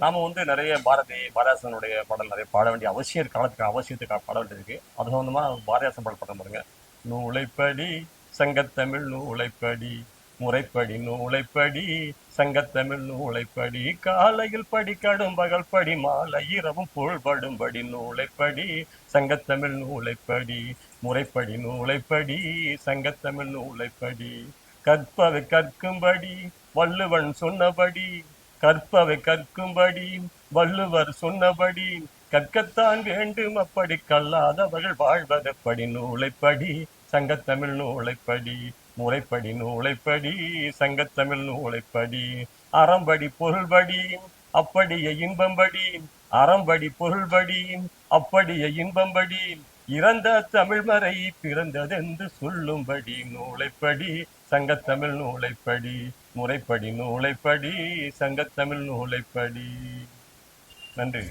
நாம வந்து நிறைய பாரதி பாரதியாசனுடைய பாடல் நிறைய பாட வேண்டிய அவசியம் காலத்துக்கு அவசியத்துக்கு பாட வேண்டியிருக்கு அது சம்பந்தமா பாரதியாசன் பாடல் பாடம் பாருங்க. நூலைப்படி சங்கத்தமிழ் நூலைப்படி முறைப்படி நூலைப்படி சங்கத்தமிழ் நூலைப்படி காலையில் படி கடும் பகல் படி மாலை இரவும் புகழ்படும்படி நூலைப்படி சங்கத்தமிழ் நூலைப்படி முறைப்படி நூலைப்படி சங்கத்தமிழ் நூலைப்படி. கற்பது கற்கும்படி வள்ளுவன் சொன்னபடி கற்பவை கற்கும்படி வள்ளுவர் சொன்னபடி கற்கத்தான் வேண்டும் அப்படி கல்லாதவர்கள் வாழ்வதப்படி நூலைப்படி சங்கத்தமிழ் நூலைப்படி முறைப்படி நூலைப்படி சங்கத்தமிழ் நூலைப்படி அறம்படி பொருள்படி அப்படியே இன்பம்படி அறம்படி பொருள்படி அப்படியே இன்பம்படி இறந்த தமிழ்மறை பிறந்ததென்று சொல்லும்படி நூலைப்படி சங்கத்தமிழ் நூலைப்படி முறைப்படி நூலைப்படி சங்கத்தமிழ் நூலைப்படி. நன்றி.